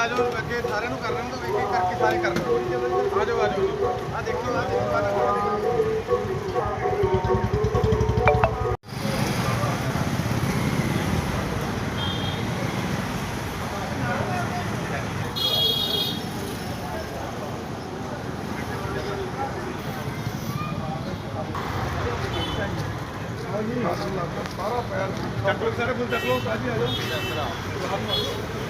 ਆ ਜਾਓ ਆ ਜਾਓ ਆ ਦੇਖੋ ਆ ਦੇਖੋ। ਸਾਰਾ ਪੈਰ ਚੱਕ ਲੋ ਸਾਰੇ ਫੁੱਲ ਚੱਕ ਲੋ ਸਾਜੀ ਆ ਜਾਓ ਚੱਕ ਲੋ ਆ ਜਾਓ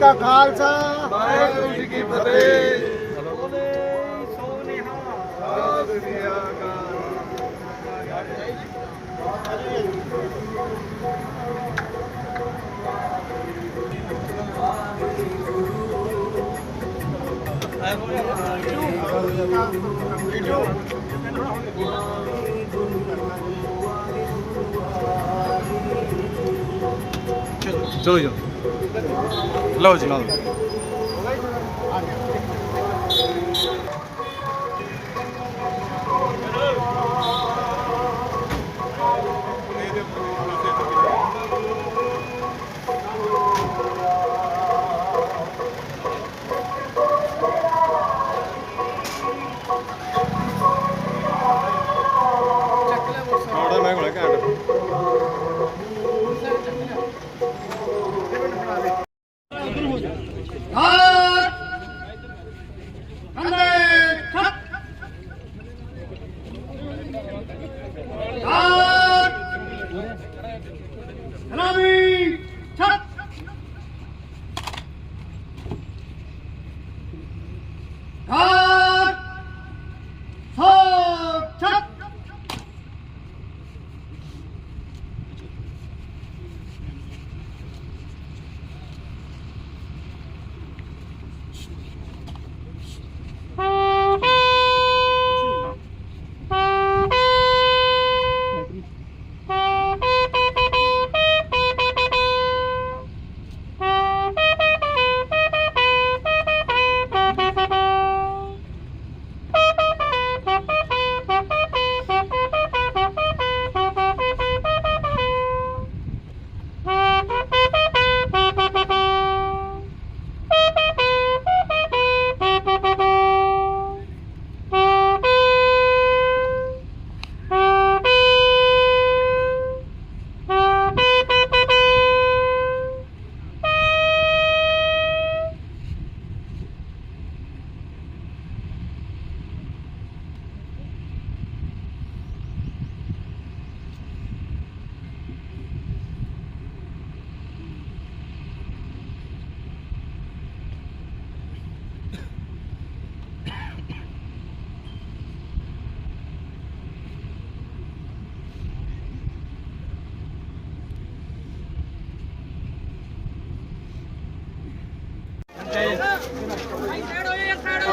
ਕਾ ਖਾਲਸਾ। ਵਾਹਿਗੁਰੂ ਜੀ ਕੀ ਫਤਿਹ। ਸਤਿ ਸ੍ਰੀ ਚਲੋ ਲਓ ਜੀ। 好。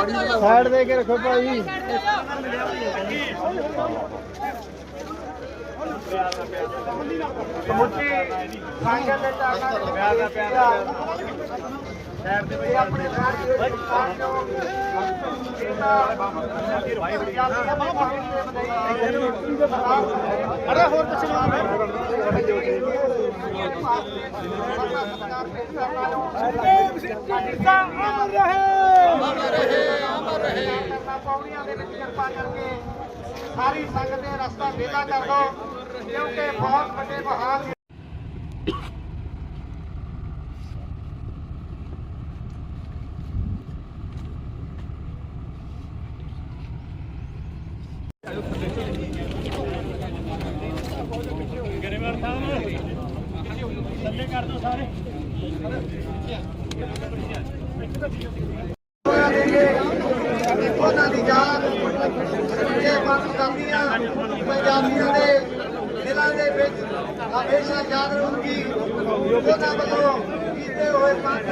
ਸਾਈਡ ਦੇ ਕੇ ਰੱਖੋ ਭਾਈ। ਸਮੁੱਚੀ ਸੰਗਤ ਦੇ ਚਾਕਾਂ ਨੂੰ ਪਿਆਰ ਪਿਆਰ ਸਾਈਡ ਦੇ ਭਾਈ ਆਪਣੇ ਅਰੇ ਹੋਰ ਪਿੱਛੇ ਅਮਰ ਰਹੇ ਪੌੜੀਆਂ ਦੇ ਵਿੱਚ ਕਿਰਪਾ ਕਰਕੇ ਸਾਰੀ ਸੰਗਤ ਦੇ ਰਸਤਾ ਵਿਦਾ ਕਰ ਦਿਓ, ਕਿਉਂਕਿ ਬਹੁਤ ਵੱਡੇ ਮਹਾਨ ਥੱਲੇ ਕਰ ਦੋ ਸਾਰੇ। ਹੋਇਆ ਦੇਂਗੇ ਉਹਨਾਂ ਦੀ ਯਾਦ ਇਹ ਬੰਦ ਕਰਦੀਆਂ? ਪੰਜਾਬੀਆਂ ਦੇ ਦਿਲਾਂ ਦੇ ਵਿੱਚ ਹਮੇਸ਼ਾ ਯਾਦ ਰਹੂਗੀ। ਉਹਨਾਂ ਵੱਲੋਂ ਕੀਤੇ ਹੋਏ ਪੰਥ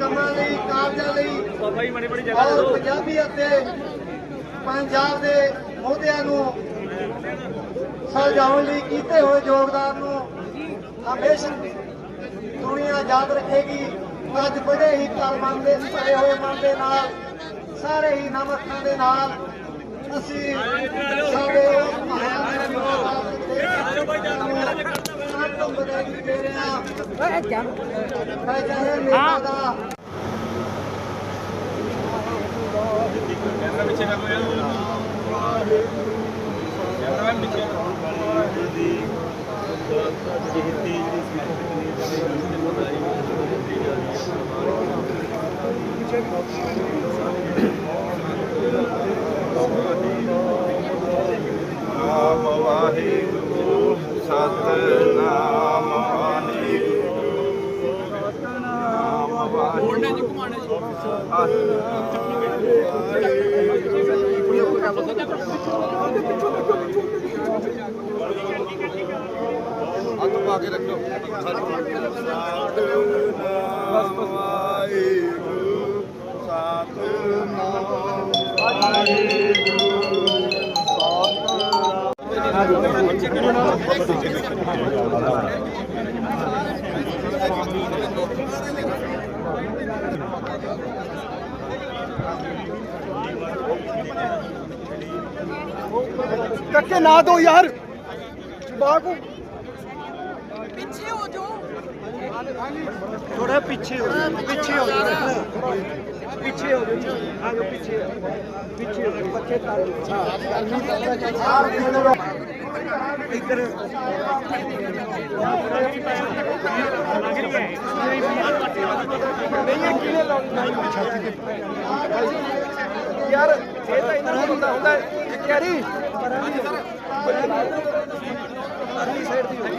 ਕੰਮਾਂ ਲਈ, ਕਾਰਜਾਂ ਲਈ ਔਰ ਪੰਜਾਬੀ ਅਤੇ ਪੰਜਾਬ ਦੇ ਮੁੱਦਿਆਂ ਨੂੰ ਸੁਲਝਾਉਣ ਲਈ ਕੀਤੇ ਹੋਏ ਯੋਗਦਾਨ ਨੂੰ ਹਮੇਸ਼ਾ ਦੁਨੀਆ ਯਾਦ ਰੱਖੇਗੀ। ਅੱਜ ਬੜੇ ਹੀ ਕਲਮਨ ਦੇ ਭਰੇ ਹੋਏ ਮਨ ਦੇ ਨਾਲ ਸਾਰੇ ਹੀ ਨਮਕਾਂ ਦੇ ਨਾਲ ਅਸੀਂ ਸਾਡੇ ਮਹਾਨ ਪਿੱਛੇ ਕਰ ਲਓ ਯਾਰ। ਕੈਮਰਾ ਪਿੱਛੇ ਹੱਥ ਪਾ ਕੇ ਰੱਖੋ ਸਤਨਾਮ ਵਾਹਿਗੁਰੂ ਸਤਨਾਮ ਕੱਕੇ ਨਾ ਦੋ ਯਾਰ। ਬਾਕੂ ਪਿੱਛੇ ਹੋ ਜਾਓ। ਥੋੜਾ ਪਿੱਛੇ ਹੋ ਜਾਓ, ਪਿੱਛੇ ਹੋ ਜਾਓ। ਪਿੱਛੇ ਹੋ ਜਾਓ। ਆ ਜਾਓ ਪਿੱਛੇ। ਪਿੱਛੇ ਹੋ ਜਾਓ, ਬੱਚੇ ਕਰ ਇੱਧਰ ਨਹੀਂ ਕਿਹਨੇ ਲਾਉਣਾ ਯਾਰ ਇਹ ਤਾਂ ਇਹਨਾਂ ਨੂੰ ਹੁੰਦਾ ਹੁੰਦਾ ਕੈਰੀ ਪਰਲੀ ਸਾਈਡ ਦੀ ਬੜੀ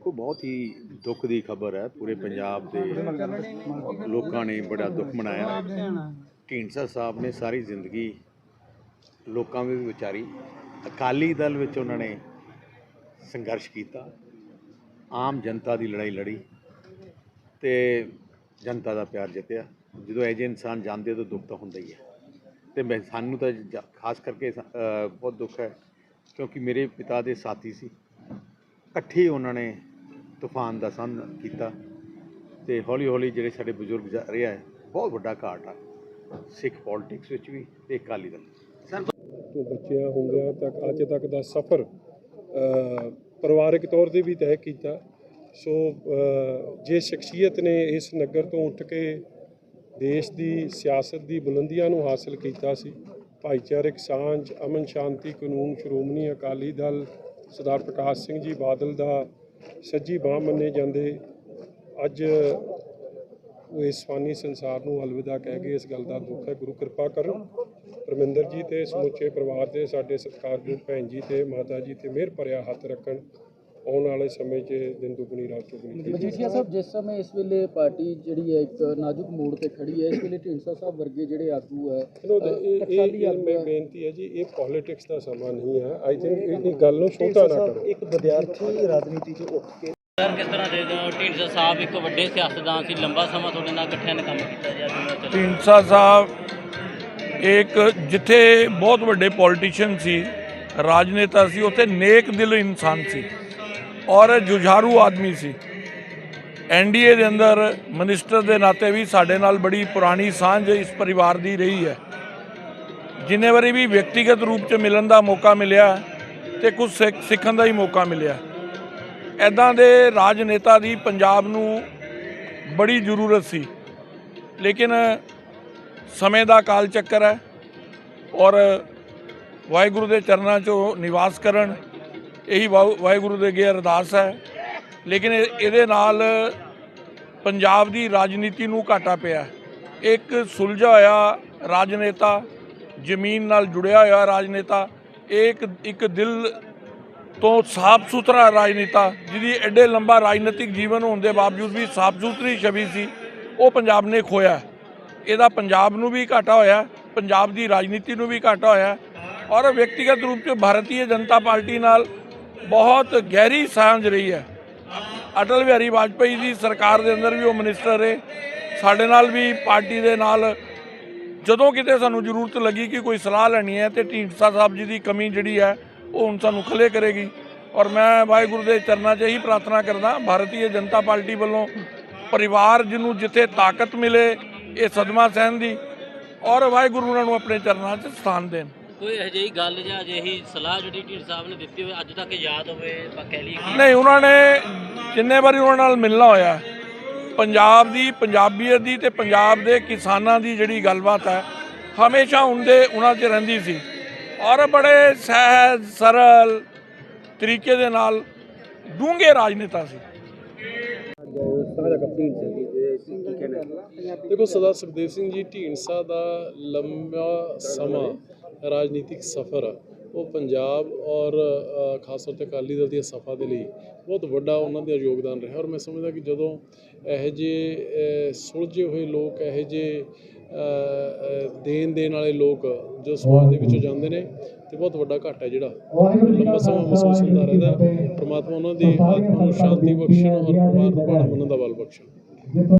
ਦੇਖੋ, ਬਹੁਤ ਹੀ ਦੁੱਖ ਦੀ ਖਬਰ ਹੈ। ਪੂਰੇ ਪੰਜਾਬ ਦੇ ਲੋਕਾਂ ਨੇ ਬੜਾ ਦੁੱਖ ਮਨਾਇਆ। ਢੀਂਡਸਾ ਸਾਹਿਬ ਨੇ ਸਾਰੀ ਜ਼ਿੰਦਗੀ ਲੋਕਾਂ ਵਿੱਚ ਵਿਚਾਰੀ ਅਕਾਲੀ ਦਲ ਵਿੱਚ ਉਹਨਾਂ ਨੇ ਸੰਘਰਸ਼ ਕੀਤਾ। ਆਮ ਜਨਤਾ ਦੀ ਲੜਾਈ ਲੜੀ ਤੇ ਜਨਤਾ ਦਾ ਪਿਆਰ ਜਿੱਤਿਆ। ਜਦੋਂ ਇਹ ਜਿਹੇ ਇਨਸਾਨ ਜਾਂਦੇ ਤਾਂ ਦੁੱਖ ਤਾਂ ਹੁੰਦਾ ਹੀ ਹੈ। ਤੇ ਮੈਂ, ਸਾਨੂੰ ਤਾਂ ਖਾਸ ਕਰਕੇ ਬਹੁਤ ਦੁੱਖ ਹੈ। ਕਿਉਂਕਿ ਮੇਰੇ ਪਿਤਾ ਦੇ ਸਾਥੀ ਸੀ। ਇਕੱਠੇ ਉਹਨਾਂ ਨੇ ਤੂਫਾਨ ਦਾ ਸਾਹਮਣਾ ਕੀਤਾ ਤੇ ਹੌਲੀ ਹੌਲੀ ਜਿਹੜੇ ਸਾਡੇ ਬਜ਼ੁਰਗ ਜਾ ਰਿਹਾ ਹੈ ਬਹੁਤ ਵੱਡਾ ਘਾਟ ਆ। ਸਿੱਖ ਪੋਲਿਟਿਕਸ ਵਿੱਚ ਵੀ ਤੇ ਅਕਾਲੀ ਦਲ ਤੋਂ ਬੱਚਿਆਂ ਹੁੰਦਿਆਂ ਤੱਕ ਅੱਜ ਤੱਕ ਦਾ ਸਫ਼ਰ ਅ, ਪਰਿਵਾਰਕ ਤੌਰ ਤੇ ਵੀ ਤੈਅ ਕੀਤਾ। ਸੋ ਅ, ਜੇ ਸ਼ਖਸੀਅਤ ਨੇ ਇਸ ਨਗਰ ਤੋਂ ਉੱਠ ਕੇ ਦੇਸ਼ ਦੀ ਸਿਆਸਤ ਦੀ ਬੁਲੰਦੀਆਂ ਨੂੰ ਹਾਸਲ ਕੀਤਾ ਸੀ ਭਾਈਚਾਰਕ ਸਾਂਝ ਅਮਨ ਸ਼ਾਂਤੀ ਕਾਨੂੰਨ ਸ਼੍ਰੋਮਣੀ ਅਕਾਲੀ ਦਲ ਸਰਦਾਰ ਪ੍ਰਕਾਸ਼ ਸਿੰਘ ਜੀ ਬਾਦਲ ਦਾ ਸੱਜੀ ਬਾਹ ਮੰਨੇ ਜਾਂਦੇ। ਅੱਜ ਉਹ ਇਸ ਫਾਨੀ ਸੰਸਾਰ ਨੂੰ ਅਲਵਿਦਾ ਕਹਿ ਕੇ ਇਸ ਗੱਲ ਦਾ ਦੁੱਖ ਹੈ, ਗੁਰੂ ਕਿਰਪਾ ਕਰਨ ਪਰਮਿੰਦਰ ਜੀ ਤੇ ਸਮੁੱਚੇ ਪਰਿਵਾਰ ਦੇ ਸਾਡੇ ਸਤਿਕਾਰਯੋਗ ਭੈਣ ਜੀ ਤੇ ਮਾਤਾ ਜੀ ਤੇ ਮਿਹਰ ਭਰਿਆ ਹੱਥ ਰੱਖਣ। ਆਉਣ ਵਾਲੇ ਸਮੇਂ 'ਚ ਦਿਨ ਦੁਗਣੀ ਰਾਤ ਚੌਗੁਣੀ ਮਜੀਠੀਆ ਸਾਹਿਬ ਜਿਸ ਸਮੇਂ ਇਸ ਵੇਲੇ ਪਾਰਟੀ ਜਿਹੜੀ ਹੈ ਇੱਕ ਨਾਜ਼ੁਕ ਮੋੜ ਤੇ ਖੜੀ ਹੈ ਇਸ ਵੇਲੇ ਢੀਂਡਸਾ ਸਾਹਿਬ ਵਰਗੇ ਜਿਹੜੇ ਆਗੂ ਹੈ ਇਹ ਮੈਂ ਬੇਨਤੀ ਹੈ ਜੀ ਇਹ ਪੋਲਿਟਿਕਸ ਦਾ ਸਮਾਂ ਨਹੀਂ ਹੈ। ਆਈ ਥਿੰਕ ਇਹ ਗੱਲ ਨੂੰ ਛੋਟਾ ਨਾ ਕਰੋ। ਇੱਕ ਵਿਦਿਆਰਥੀ ਰਾਜਨੀਤੀ 'ਚ ਉੱਠ ਕੇ ਸਰ ਕਿਸ ਤਰ੍ਹਾਂ ਦੇ ਦਿਓ ਢੀਂਡਸਾ ਸਾਹਿਬ ਇੱਕ ਵੱਡੇ ਸਿਆਸਤਦਾਨ ਸੀ ਲੰਬਾ ਸਮਾਂ ਤੁਹਾਡੇ ਨਾਲ ਇਕੱਠਿਆਂ ਨੇ ਕੰਮ ਕੀਤਾ ਜੀ ਢੀਂਡਸਾ ਸਾਹਿਬ ਇੱਕ ਜਿੱਥੇ ਬਹੁਤ ਵੱਡੇ ਪੋਲੀਟੀਸ਼ੀਅਨ ਸੀ ਰਾਜਨੇਤਾ ਸੀ ਉੱਥੇ ਨੇਕ ਦਿਲ ਇਨਸਾਨ ਸੀ। ਔਰ ਜੁਝਾਰੂ ਆਦਮੀ ਸੀ। ਐਨਡੀਏ ਦੇ ਅੰਦਰ ਮਿਨਿਸਟਰ ਦੇ ਨਾਤੇ ਵੀ ਸਾਡੇ ਨਾਲ ਬੜੀ ਪੁਰਾਣੀ ਸਾਂਝ ਇਸ ਪਰਿਵਾਰ ਦੀ ਰਹੀ ਹੈ। ਜਿੰਨੇ ਵਾਰੀ ਵੀ ਵਿਅਕਤੀਗਤ ਰੂਪ 'ਚ ਮਿਲਣ ਦਾ ਮੌਕਾ ਮਿਲਿਆ ਤੇ ਕੁਝ ਸਿੱਖ- ਸਿੱਖਣ ਦਾ ਹੀ ਮੌਕਾ ਮਿਲਿਆ। ਐਦਾਂ ਦੇ ਰਾਜਨੇਤਾ ਦੀ ਪੰਜਾਬ ਨੂੰ ਬੜੀ ਜ਼ਰੂਰਤ ਸੀ। ਲੇਕਿਨ ਸਮੇਂ ਦਾ ਕਾਲ ਚੱਕਰ ਹੈ ਔਰ ਵਾਹਿਗੁਰੂ ਦੇ ਚਰਨਾਂ 'ਚੋਂ ਨਿਵਾਸ ਕਰਨ ਇਹੀ ਵਾਹਿ- ਵਾਹਿਗੁਰੂ ਦੇ ਅੱਗੇ ਅਰਦਾਸ ਹੈ। ਲੇਕਿਨ ਇਹ- ਇਹਦੇ ਨਾਲ ਪੰਜਾਬ ਦੀ ਰਾਜਨੀਤੀ ਨੂੰ ਘਾਟਾ ਪਿਆ। ਇੱਕ ਸੁਲਝਾ ਹੋਇਆ ਰਾਜਨੇਤਾ, ਜ਼ਮੀਨ ਨਾਲ ਜੁੜਿਆ ਹੋਇਆ ਰਾਜਨੇਤਾ ਇੱਕ ਇੱਕ ਦਿਲ ਤੋਂ ਸਾਫ਼ ਸੁਥਰਾ ਰਾਜਨੇਤਾ, ਜਿਹਦੀ ਐਡੇ ਲੰਬਾ ਰਾਜਨੀਤਿਕ ਜੀਵਨ ਹੋਣ ਦੇ ਬਾਵਜੂਦ ਵੀ ਸਾਫ਼ ਸੁਥਰੀ ਛਵੀ ਸੀ, ਉਹ ਪੰਜਾਬ ਨੇ ਖੋਇਆ। ਇਹਦਾ ਪੰਜਾਬ ਨੂੰ ਵੀ ਘਾਟਾ ਹੋਇਆ, ਪੰਜਾਬ ਦੀ ਰਾਜਨੀਤੀ ਨੂੰ ਵੀ ਘਾਟਾ ਹੋਇਆ। ਔਰ ਵਿਅਕਤੀਗਤ ਰੂਪ 'ਚ ਭਾਰਤੀ ਜਨਤਾ ਪਾਰਟੀ ਨਾਲ ਬਹੁਤ ਗਹਿਰੀ ਸਾਂਝ ਰਹੀ ਹੈ। ਅਟਲ ਬਿਹਾਰੀ ਵਾਜਪਾਈ ਦੀ ਸਰਕਾਰ ਦੇ ਅੰਦਰ ਵੀ ਉਹ ਮਿਨਿਸਟਰ ਰਹੇ। ਸਾਡੇ ਨਾਲ ਵੀ ਪਾਰਟੀ ਦੇ ਨਾਲ ਜਦੋਂ ਕਿਤੇ ਸਾਨੂੰ ਜ਼ਰੂਰਤ ਲੱਗੀ ਕਿ ਕੋਈ ਸਲਾਹ ਲੈਣੀ ਹੈ ਤੇ ਢੀਂਡਸਾ ਸਾਹਿਬ ਜੀ ਦੀ ਕਮੀ ਜਿਹੜੀ ਹੈ, ਉਹ ਹੁਣ ਸਾਨੂੰ ਖਲੇ ਕਰੇਗੀ। ਔਰ ਮੈਂ ਵਾਹਿਗੁਰੂ ਦੇ ਚਰਨਾਂ 'ਚ ਇਹੀ ਪ੍ਰਾਰਥਨਾ ਕਰਦਾ, ਭਾਰਤੀ ਜਨਤਾ ਪਾਰਟੀ ਵੱਲੋਂ ਪਰਿਵਾਰ ਜਿਹਨੂੰ ਜਿੱਥੇ ਤਾਕਤ ਮਿਲੇ, ਇਹ ਸਦਮਾ ਸਹਿਣ ਦੀ ਔਰ ਵਾਹਿਗੁਰੂ ਉਹਨਾਂ ਨੂੰ ਆਪਣੇ ਚਰਨਾਂ 'ਚ ਸਥਾਨ ਦੇਣ। ਕੋਈ ਅਜਿਹੀ ਗੱਲ ਜਾਂ ਅਜਿਹੀ ਸਲਾਹ ਜਿਹੜੀ ਢੀਂਡ ਸਾਹਿਬ ਨੇ ਦਿੱਤੀ ਹੋਵੇ ਅੱਜ ਤੱਕ ਯਾਦ ਹੋਵੇ ਆਪਾਂ ਕਹਿ ਲਈਏ ਕਿ ਨਹੀਂ ਉਹਨਾਂ ਨੇ ਜਿੰਨੇ ਵਾਰੀ ਉਹਨਾਂ ਨਾਲ ਮਿਲਣਾ ਹੋਇਆ ਪੰਜਾਬ ਦੀ ਪੰਜਾਬੀਅਤ ਦੀ ਤੇ ਪੰਜਾਬ ਦੇ ਕਿਸਾਨਾਂ ਦੀ ਜਿਹੜੀ ਗੱਲਬਾਤ ਹੈ ਹਮੇਸ਼ਾ ਹੁੰਦੇ ਉਹਨਾਂ 'ਚ ਰਹਿੰਦੀ ਸੀ। ਔਰ ਬੜੇ ਸਹਿਜ ਸਰਲ ਤਰੀਕੇ ਦੇ ਨਾਲ ਡੂੰਘੇ ਰਾਜਨੇਤਾ ਸੀ। ਦੇਖੋ ਸਰਦਾਰ ਸੁਖਦੇਵ ਸਿੰਘ ਜੀ ਢੀਂਡਸਾ ਦਾ ਲੰਬਾ ਸਮਾਂ ਰਾਜਨੀਤਿਕ ਸਫ਼ਰ ਆ, ਉਹ ਪੰਜਾਬ ਔਰ ਖਾਸ ਤੌਰ ਤੇ ਅਕਾਲੀ ਦਲ ਦੀ ਸਫਾ ਦੇ ਲਈ ਬਹੁਤ ਵੱਡਾ ਉਹਨਾਂ ਦਾ ਯੋਗਦਾਨ ਰਿਹਾ। ਔਰ ਮੈਂ ਸਮਝਦਾ ਕਿ ਜਦੋਂ ਇਹੋ ਅ, ਸੁਲਝੇ ਹੋਏ ਲੋਕ ਇਹੋ ਅ, ਦੇਣ ਦੇਣ ਵਾਲੇ ਲੋਕ ਜੋ ਸਮਾਜ ਦੇ ਵਿੱਚੋਂ ਜਾਂਦੇ ਨੇ ਤੇ ਬਹੁਤ ਵੱਡਾ ਘਾਟਾ ਹੈ ਜਿਹੜਾ। ਲੰਬਾ ਸਮਾਂ ਮਹਿਸੂਸ ਹੁੰਦਾ ਰਹਿੰਦਾ। ਪ੍ਰਮਾਤਮਾ ਉਹਨਾਂ ਦੀ ਆਤਮਾ ਨੂੰ ਸ਼ਾਂਤੀ ਬਖਸ਼ਣ ਔਰ ਪਰਿਵਾਰ ਨੂੰ ਭਾਣਾ ਮੰਨਣ ਦਾ ਬਲ ਬਖਸ਼ਣ।